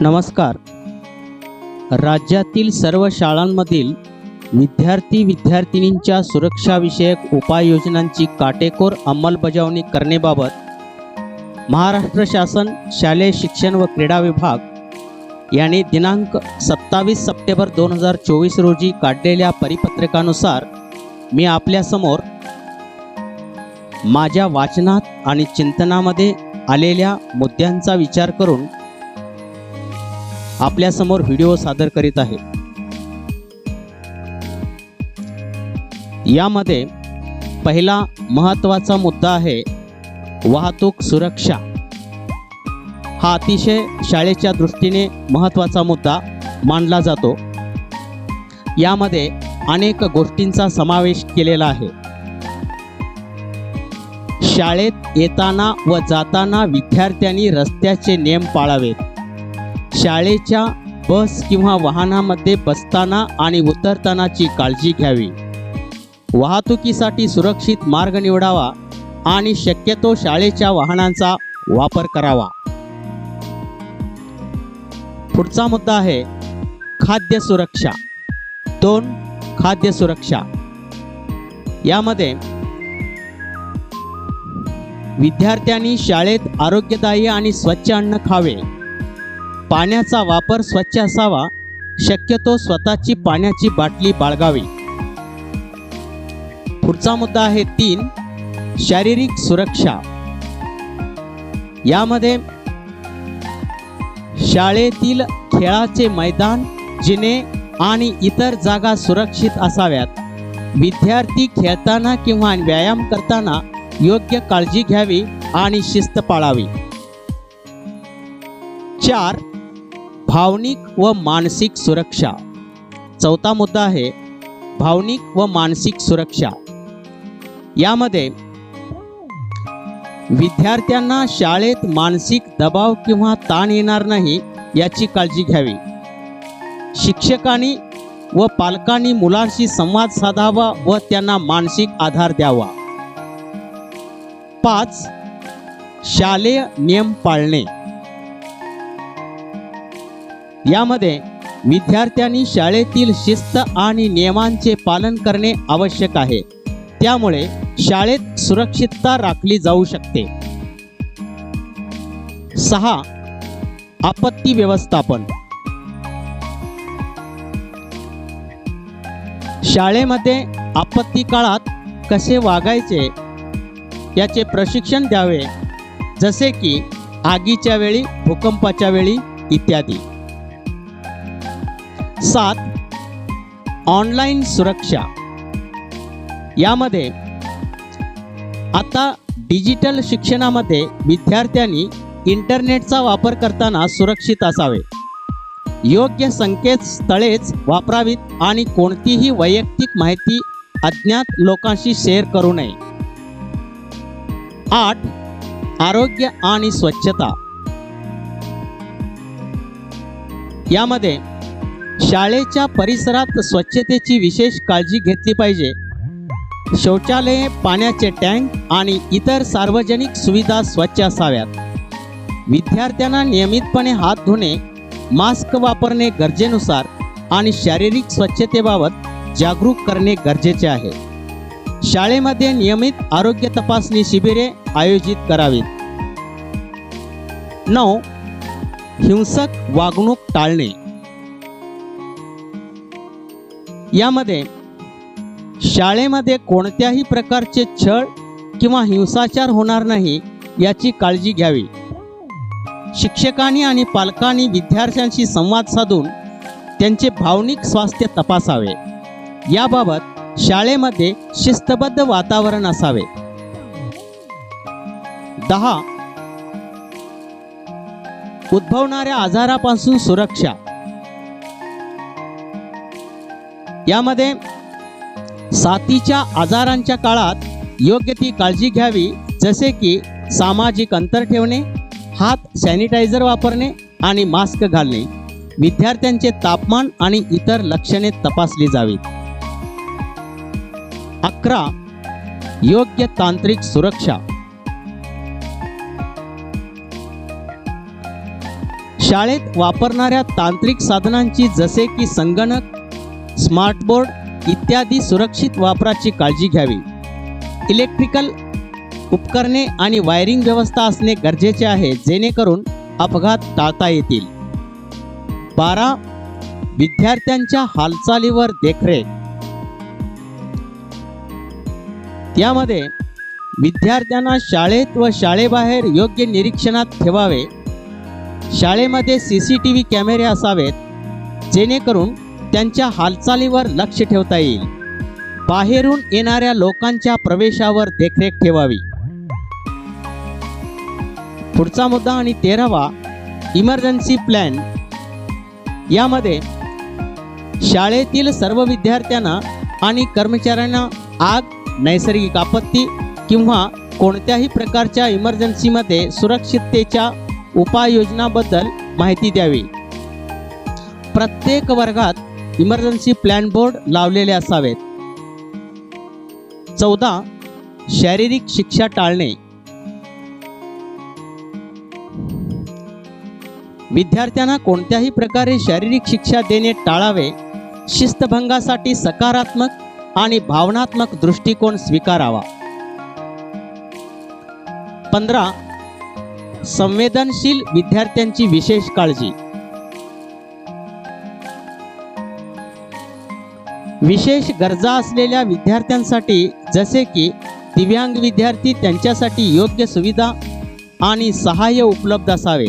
नमस्कार. राज्यातील सर्व शाळांमधील विद्यार्थी विद्यार्थिनींच्या सुरक्षाविषयक उपाययोजनांची काटेकोर अंमलबजावणी करण्याबाबत महाराष्ट्र शासन शालेय शिक्षण व क्रीडा विभाग याने दिनांक सत्तावीस सप्टेंबर दोन हजार चोवीस रोजी काढलेल्या परिपत्रकानुसार मी आपल्यासमोर माझ्या वाचनात आणि चिंतनामध्ये आलेल्या मुद्द्यांचा विचार करून आपल्यासमोर व्हिडिओ सादर करीत आहे. यामध्ये पहिला महत्त्वाचा मुद्दा आहे वाहतूक सुरक्षा. हा अतिशय शाळेच्या दृष्टीने महत्त्वाचा मुद्दा मानला जातो. यामध्ये अनेक गोष्टींचा समावेश केलेला आहे. शाळेत येताना व जाताना विद्यार्थ्यांनी रस्त्याचे नियम पाळावेत. शाळेच्या बस किंवा वाहनामध्ये बसताना आणि उतरतानाची काळजी घ्यावी. वाहतुकीसाठी सुरक्षित मार्ग निवडावा आणि शक्यतो शाळेच्या वाहनांचा वापर करावा. पुढचा मुद्दा आहे खाद्य सुरक्षा. दोन खाद्य सुरक्षा. यामध्ये विद्यार्थ्यांनी शाळेत आरोग्यदायी आणि स्वच्छ अन्न खावे. पाण्याचा वापर स्वच्छ असावा. शक्यतो स्वतःची पाण्याची बाटली बाळगावी. पुढचा मुद्दा आहे तीन शारीरिक सुरक्षा. यामध्ये शाळेतील खेळाचे मैदान जिने आणि इतर जागा सुरक्षित असाव्यात. विद्यार्थी खेळताना किंवा व्यायाम करताना योग्य काळजी घ्यावी आणि शिस्त पाळावी. चार भावनिक व मानसिक सुरक्षा. चौथा मुद्दा आहे भावनिक व मानसिक सुरक्षा. यामध्ये विद्यार्थ्यांना शाळेत मानसिक दबाव किंवा ताण येणार नाही याची काळजी घ्यावी. शिक्षकांनी व पालकांनी मुलांशी संवाद साधावा व त्यांना मानसिक आधार द्यावा. पाच शालेय नियम पाळणे. यामध्ये विद्यार्थ्यांनी शाळेतील शिस्त आणि नियमांचे पालन करणे आवश्यक आहे. त्यामुळे शाळेत सुरक्षितता राखली जाऊ शकते. सहा आपत्ती व्यवस्थापन. शाळेमध्ये आपत्ती काळात कसे वागायचे याचे प्रशिक्षण द्यावे जसे की आगीच्या वेळी भूकंपाच्या वेळी इत्यादी. सात ऑनलाईन सुरक्षा. यामध्ये आता डिजिटल शिक्षणामध्ये विद्यार्थ्यांनी इंटरनेटचा वापर करताना सुरक्षित असावे. योग्य संकेतस्थळेच वापरावीत आणि कोणतीही वैयक्तिक माहिती अज्ञात लोकांशी शेअर करू नये. आठ आरोग्य आणि स्वच्छता. यामध्ये शाळेच्या परिसरात स्वच्छतेची विशेष काळजी घेतली पाहिजे. शौचालये पाण्याचे टँक आणि इतर सार्वजनिक सुविधा स्वच्छ असाव्यात. विद्यार्थ्यांना नियमितपणे हात धुणे मास्क वापरणे गरजेनुसार आणि शारीरिक स्वच्छतेबाबत जागरूक करणे गरजेचे आहे. शाळेमध्ये नियमित आरोग्य तपासणी शिबिरे आयोजित करावीत. नऊ हिंसक वागणूक टाळणे. यामध्ये शाळेमध्ये कोणत्याही प्रकारचे छळ किंवा हिंसाचार होणार नाही याची काळजी घ्यावी. शिक्षकांनी आणि पालकांनी विद्यार्थ्यांशी संवाद साधून त्यांचे भावनिक स्वास्थ्य तपासावे. याबाबत शाळेमध्ये शिस्तबद्ध वातावरण असावे. दहा. उद्भवणाऱ्या आजारापासून सुरक्षा. यामध्ये साथीच्या आजारांच्या काळात योग्य ती काळजी घ्यावी जसे की सामाजिक अंतर ठेवणे हात सॅनिटायझर वापरणे आणि मास्क घालणे. विद्यार्थ्यांचे तापमान आणि इतर लक्षणे तपासली जावीत. अकरा योग्य तांत्रिक सुरक्षा. शाळेत वापरणाऱ्या तांत्रिक साधनांची जसे की संगणक स्मार्टबोर्ड इत्यादी सुरक्षित वापराची काळजी घ्यावी. इलेक्ट्रिकल उपकरणे आणि वायरिंग व्यवस्था असणे गरजेचे आहे जेणेकरून अपघात टाळता येतील. बारा. विद्यार्थ्यांच्या हालचालीवर देखरेख. यामध्ये विद्यार्थ्यांना शाळेत व शाळेबाहेर योग्य निरीक्षणात ठेवावे. शाळेमध्ये सी सी टी व्ही कॅमेरे असावेत जेणेकरून त्यांच्या हालचालीवर लक्ष ठेवता येईल. बाहेरून येणाऱ्या लोकांच्या प्रवेशावर देखरेख ठेवावी. पुढचा मुद्दा आणि तेरावा इमर्जन्सी प्लॅन यामध्ये शाळेतील सर्व विद्यार्थ्यांना आणि कर्मचाऱ्यांना आग नैसर्गिक आपत्ती किंवा कोणत्याही प्रकारच्या इमर्जन्सीमध्ये सुरक्षिततेच्या उपाययोजनाबद्दल माहिती द्यावी. प्रत्येक वर्गात इमर्जन्सी प्लॅन बोर्ड लावलेले असावेत. चौदा शारीरिक शिक्षा टाळणे. विद्यार्थ्यांना कोणत्याही प्रकारे शारीरिक शिक्षा देणे टाळावे शिस्तभंगासाठी सकारात्मक आणि भावनात्मक दृष्टिकोन स्वीकारावा. पंधरा संवेदनशील विद्यार्थ्यांची विशेष काळजी. विशेष गरजा असलेल्या विद्यार्थ्यांसाठी जसे की दिव्यांग विद्यार्थी त्यांच्यासाठी योग्य सुविधा आणि सहाय्य उपलब्ध असावे.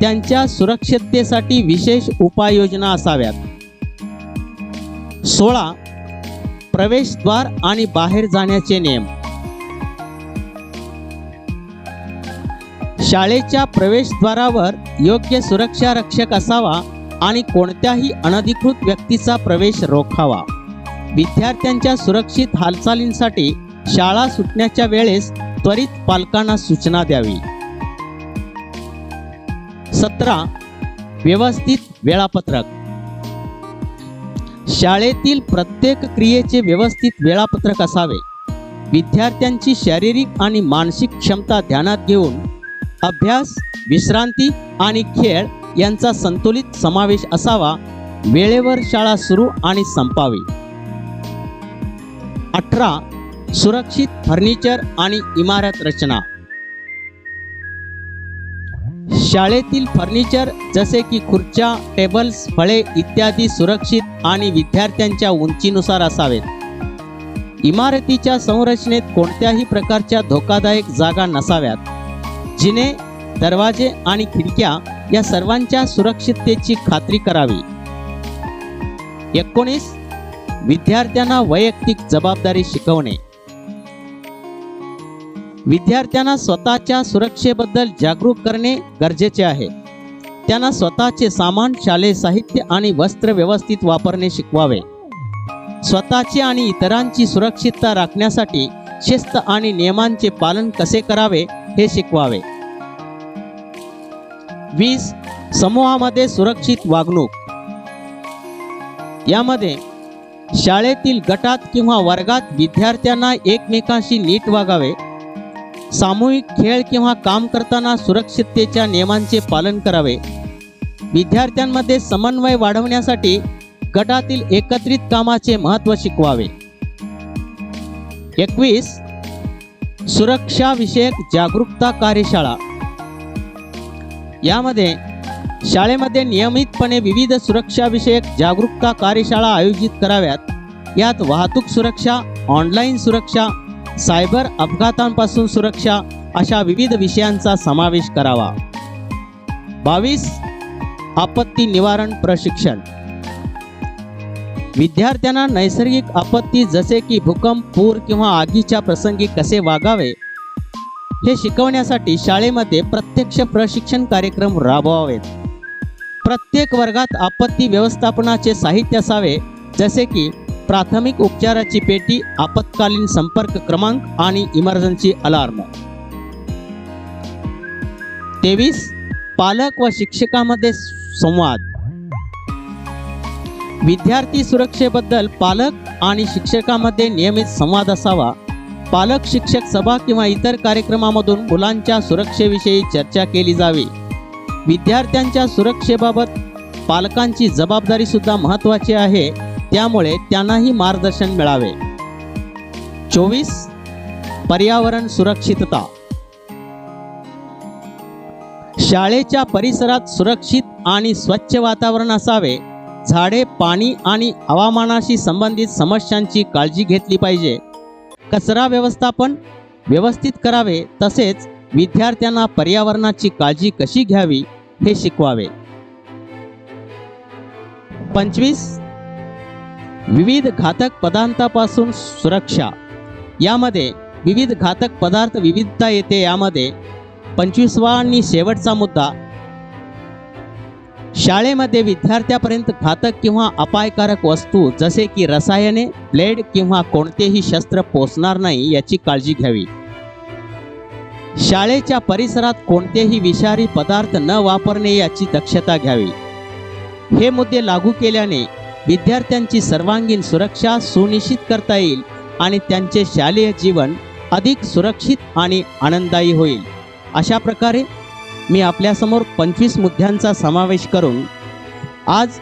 त्यांच्या सुरक्षिततेसाठी विशेष उपाययोजना असाव्यात. सोळा प्रवेशद्वार आणि बाहेर जाण्याचे नियम. शाळेच्या प्रवेशद्वारावर योग्य सुरक्षा रक्षक असावा आणि कोणत्याही अनधिकृत व्यक्तीचा प्रवेश रोखावा. विद्यार्थ्यांच्या सुरक्षित हालचालींसाठी शाळा सुटण्याच्या वेळेस त्वरित पालकांना सूचना द्यावी. सतरा व्यवस्थित वेळापत्रक. शाळेतील प्रत्येक क्रियेचे व्यवस्थित वेळापत्रक असावे. विद्यार्थ्यांची शारीरिक आणि मानसिक क्षमता ध्यानात घेऊन अभ्यास विश्रांती आणि खेळ यांचा संतुलित समावेश असावा. वेळेवर शाळा सुरू आणि संपावी. अठरा सुरक्षित फर्निचर आणि इमारत रचना. शाळेतील फर्निचर जसे की खुर्च्या टेबल्स फळे इत्यादी सुरक्षित आणि विद्यार्थ्यांच्या उंचीनुसार असावेत. इमारतीच्या संरचनेत कोणत्याही प्रकारच्या धोकादायक जागा नसाव्यात. जिने दरवाजे आणि खिडक्या या सर्वांच्या सुरक्षिततेची खात्री करावी. एकोणीस विद्यार्थ्यांना वैयक्तिक जबाबदारी शिकवणे. विद्यार्थ्यांना स्वतःच्या सुरक्षेबद्दल जागरूक करणे गरजेचे आहे. त्यांना स्वतःचे सामान शालेय साहित्य आणि वस्त्र व्यवस्थित वापरणे शिकवावे. स्वतःची आणि इतरांची सुरक्षितता राखण्यासाठी शिस्त आणि नियमांचे पालन कसे करावे हे शिकवावे. वीस समूहामध्ये सुरक्षित वागणूक. यामध्ये शाळेतील गटात किंवा वर्गात विद्यार्थ्यांना एकमेकांशी नीट वागावे. सामूहिक खेळ किंवा काम करताना सुरक्षिततेच्या नियमांचे पालन करावे. विद्यार्थ्यांमध्ये समन्वय वाढवण्यासाठी गटातील एकत्रित कामाचे महत्त्व शिकवावे. एकवीस. सुरक्षाविषयक जागरूकता कार्यशाळा. यामध्ये शाळेमध्ये नियमितपणे विविध सुरक्षाविषयक जागरूकता कार्यशाळा आयोजित कराव्यात. यात वाहतूक सुरक्षा ऑनलाईन सुरक्षा सायबर अपघातांपासून सुरक्षा अशा विविध विषयांचा समावेश करावा. बावीस आपत्ती निवारण प्रशिक्षण. विद्यार्थ्यांना नैसर्गिक आपत्ती जसे की भूकंप पूर किंवा आगीच्या प्रसंगी कसे वागावे हे शिकवण्यासाठी शाळेमध्ये प्रत्यक्ष प्रशिक्षण कार्यक्रम राबवावेत. प्रत्येक वर्गात आपत्ती व्यवस्थापनाचे साहित्य असावे जसे की प्राथमिक उपचाराची पेटी आपत्कालीन संपर्क क्रमांक आणि इमर्जन्सी अलार्म. तेवीस पालक व शिक्षकामध्ये संवाद. विद्यार्थी सुरक्षेबद्दल पालक आणि शिक्षकामध्ये नियमित संवाद असावा. पालक शिक्षक सभा किंवा इतर कार्यक्रमामधून मुलांच्या सुरक्षेविषयी चर्चा केली जावी. विद्यार्थ्यांच्या सुरक्षेबाबत पालकांची जबाबदारी सुद्धा महत्त्वाची आहे. त्यामुळे त्यांनाही मार्गदर्शन मिळावे. चोवीस पर्यावरण सुरक्षितता. शाळेच्या परिसरात सुरक्षित आणि स्वच्छ वातावरण असावे. झाडे पाणी आणि हवामानाशी संबंधित समस्यांची काळजी घेतली पाहिजे. कचरा व्यवस्थापन व्यवस्थित करावे. तसेच विद्यार्थ्यांना पर्यावरणाची काळजी कशी घ्यावी? हे शिकवावे. पंचवीस. विविध घातक पदार्थापासून सुरक्षा. यामध्ये विविध घातक पदार्थ विविधता येते. यामध्ये पंचवीसवा आणि शेवटचा मुद्दा. शाळेमध्ये विद्यार्थ्यापर्यंत घातक किंवा अपायकारक वस्तू जसे की रसायने ब्लेड किंवा कोणतेही शस्त्र पोचणार नाही याची काळजी घ्यावी. शाळेच्या परिसरात कोणतेही विषारी पदार्थ न वापरणे याची दक्षता घ्यावी. हे मुद्दे लागू केल्याने विद्यार्थ्यांची सर्वांगीण सुरक्षा सुनिश्चित करता येईल आणि त्यांचे शालेय जीवन अधिक सुरक्षित आणि आनंददायी होईल. अशा प्रकारे मी आपल्यासमोर पंचवीस मुद्द्यांचा समावेश करून आज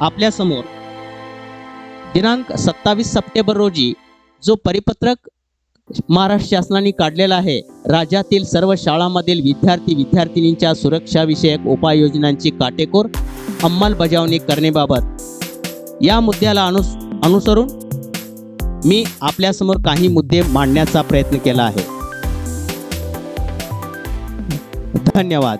आपल्यासमोर दिनांक सत्तावीस सप्टेंबर रोजी जो परिपत्रक महाराष्ट्र शासनाने काढलेला आहे. राज्यातील सर्व शाळांमधील विद्यार्थी विद्यार्थिनींच्या सुरक्षाविषयक उपाययोजनांची काटेकोर अंमलबजावणी करण्याबाबत. या मुद्द्याला अनुस अनुसरून मी आपल्यासमोर काही मुद्दे मांडण्याचा प्रयत्न केला आहे. धन्यवाद.